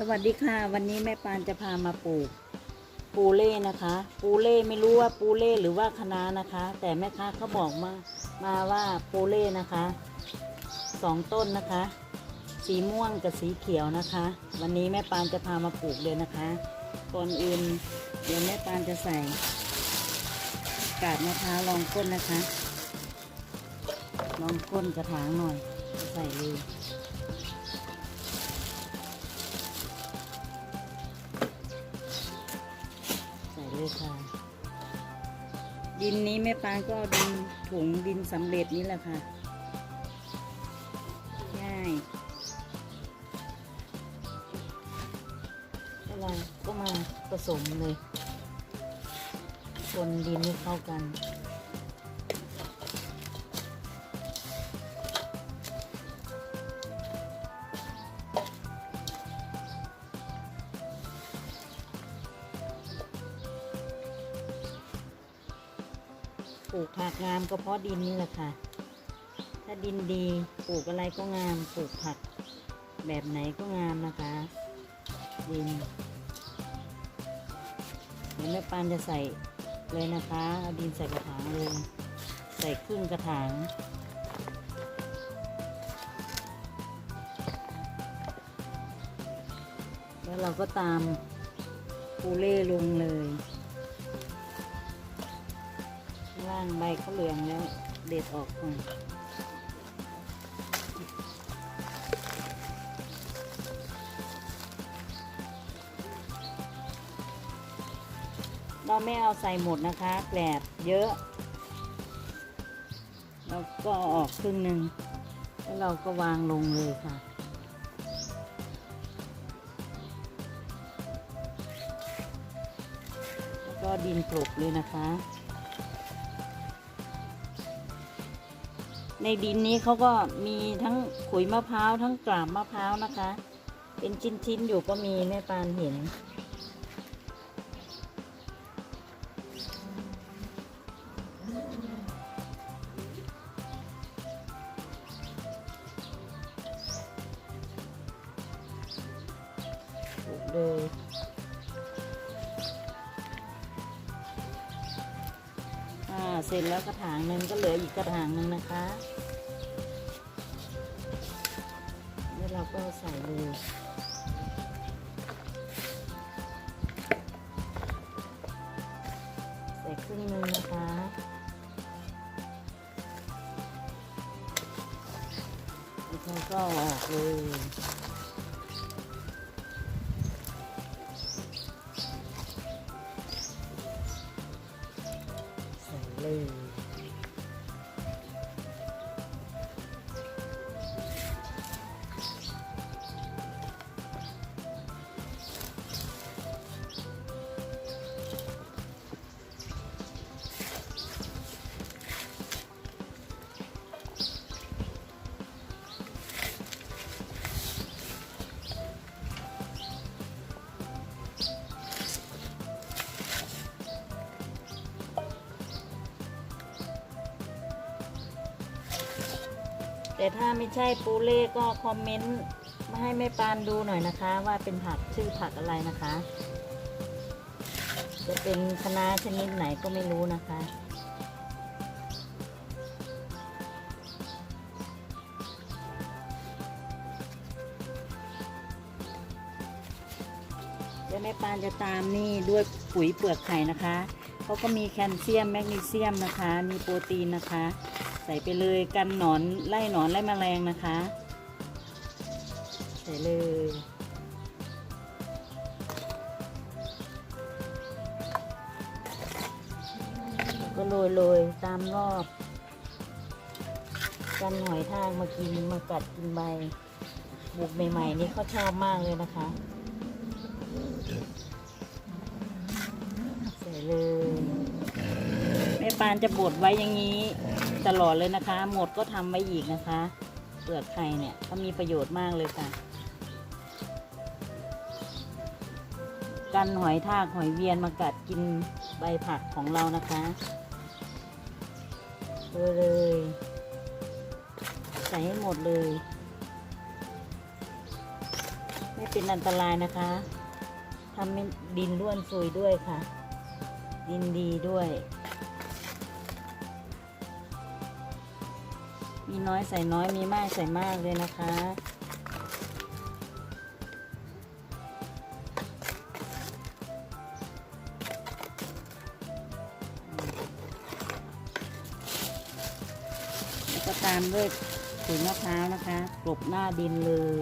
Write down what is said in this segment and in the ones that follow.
สวัสดีค่ะ วันนี้แม่ปานจะพามาปลูก ปูเล่นะคะ ปูเล่ไม่รู้ว่าปูเล่หรือว่าคะน้านะคะ แต่แม่ค้าเขาบอกมามาว่าปูเล่นะคะสองต้นนะคะ สีม่วงกับสีเขียวนะคะ วันนี้แม่ปานจะพามาปลูกเลยนะคะก่อนอื่นเดี๋ยวแม่ปานจะใส่ กาดมะพร้าวรองก้นนะคะรองก้นกระถางหน่อย ใส่เลย ค่ะ ดินนี้แม่ปานก็เอาดินถุงดินสำเร็จนี่แหละค่ะ ง่ายเวเราก็มาผสมเลย คนดินให้เข้ากัน ปลูกผักงามก็เพราะดินนี่แหละค่ะ ถ้าดินดีปลูกอะไรก็งาม ปลูกผักแบบไหนก็งามนะคะ ดินเดี๋ยวแม่ปานจะใส่เลยนะคะเอาดินใส่กระถางเลยใส่ครึ่งกระถางแล้วเราก็ตามปูเล่ลงเลย ล่างใบเขาเหลืองแล้วเด็ดออกก่อนเราไม่เอาใส่หมดนะคะแกลบเยอะแล้วก็อออกครึ่งหนึ่งแล้วเราก็วางลงเลยค่ะแล้วก็ดินกลบเลยนะคะ ในดินนี้เขาก็มีทั้งขุยมะพร้าวทั้งกลาบมะพร้าวนะคะ เป็นชิ้นๆอยู่ก็มีแม่ปานเห็นปลูกเลย เสร็จแล้วกระถางหนึ่งก็เหลืออีกกระถางหนึ่งนะคะแล้วเราก็ใส่เลยใส่ครึ่งนึงนะคะแล้วก็เอาออกเลย ใแต่ถ้าไม่ใช่ปูเล่ก็คอมเมนต์มาให้แม่ปานดูหน่อยนะคะ ว่าเป็นผักชื่อผักอะไรนะคะ จะเป็นคะน้าชนิดไหนก็ไม่รู้นะคะเดี๋ยวแม่ปานจะตามนี่ด้วยปุ๋ยเปลือกไข่นะคะเขาก็มีแคลเซียมแมกนีเซียมนะคะ มีโปรตีนนะคะ ใส่ไปเลยกันหนอนไล่หนอนไล่แมลงนะคะ ใส่เลยแล้วก็โรยโรยๆตามรอบ กันหอยทากมากินมากัดกินใบบุกใหม่ๆนี่เขาชอบมากเลยนะคะ ใส่เลยแม่ปานจะบดไว้อย่างนี้ ตลอดเลยนะคะ หมดก็ทำไว้อีกนะคะ เปลือกไข่เนี่ยเขามีประโยชน์มากเลยค่ะ กันหอยทากหอยเวียนมากัดกินใบผักของเรานะคะเลยเลยใส่ให้หมดเลย ไม่เป็นอันตรายนะคะทำให้ดินร่วนซุยด้วยค่ะ ดินดีด้วย มีน้อยใส่น้อยมีมากใส่มากเลยนะคะ แล้วก็ตามด้วยขุยมะพร้าวนะคะกลบหน้าดินเลย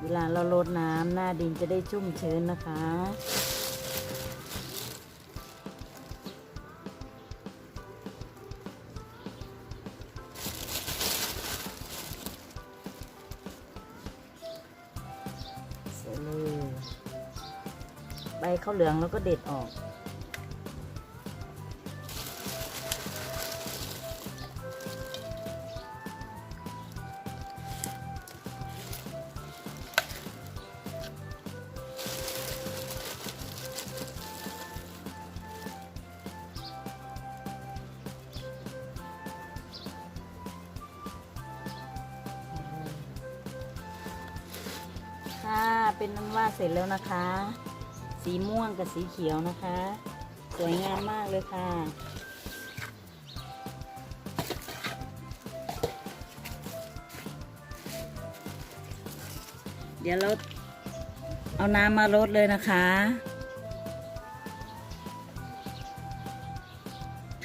เวลาเราลดน้ำหน้าดินจะได้ชุ่มชื้นนะคะ ข้าวเหลืองแล้วก็เด็ดออก ค่ะ เป็นนั้นว่าเสร็จแล้วนะคะ สีม่วงกับสีเขียวนะคะ สวยงามมากเลยค่ะ เดี๋ยวเราเอาน้ำมารดเลยนะคะ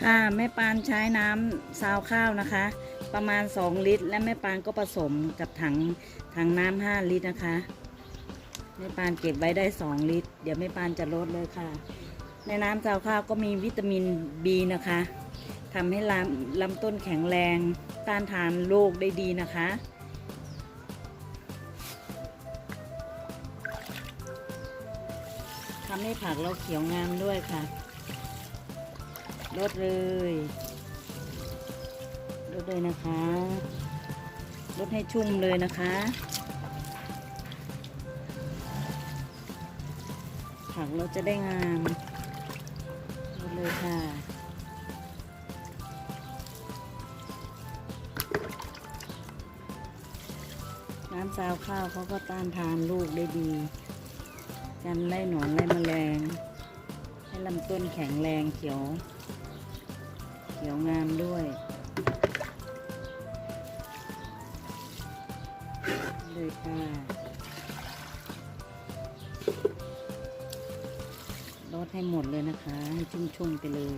ค่ะแม่ปานใช้น้ำซาวข้าวนะคะ ประมาณ 2 ลิตร และแม่ปานก็ผสมกับถังถังน้ำ5ลิตรนะคะ แม่ปานเก็บไว้ได้ 2 ลิตร เดี๋ยวแม่ปานจะลดเลยค่ะ ในน้ำซาวข้าวก็มีวิตามิน B นะคะทำให้ลำลำต้นแข็งแรงต้านทานโรคได้ดีนะคะทำให้ผักเราเขียวงามด้วยค่ะ ลดเลย ลดเลยนะคะ ลดให้ชุ่มเลยนะคะ ผักเราจะได้งามลดเลยค่ะ น้ำซาวข้าวเขาก็ต้านทานลูกได้ดี กันไล่หนอนไล่แมลง ให้ลำต้นแข็งแรงเขียว เขียวงามด้วย เลยค่ะ ดให้หมดเลยนะคะ ให้ชุ่มๆไปเลย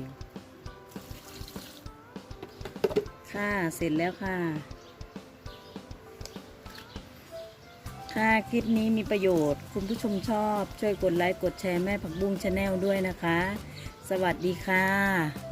ค่ะเสร็จแล้วค่ะ ค่ะคลิปนี้มีประโยชน์ คุณผู้ชมชอบ ช่วยกดไลค์ กดแชร์แม่ผักบุ้งชาแนลด้วยนะคะ สวัสดีค่ะ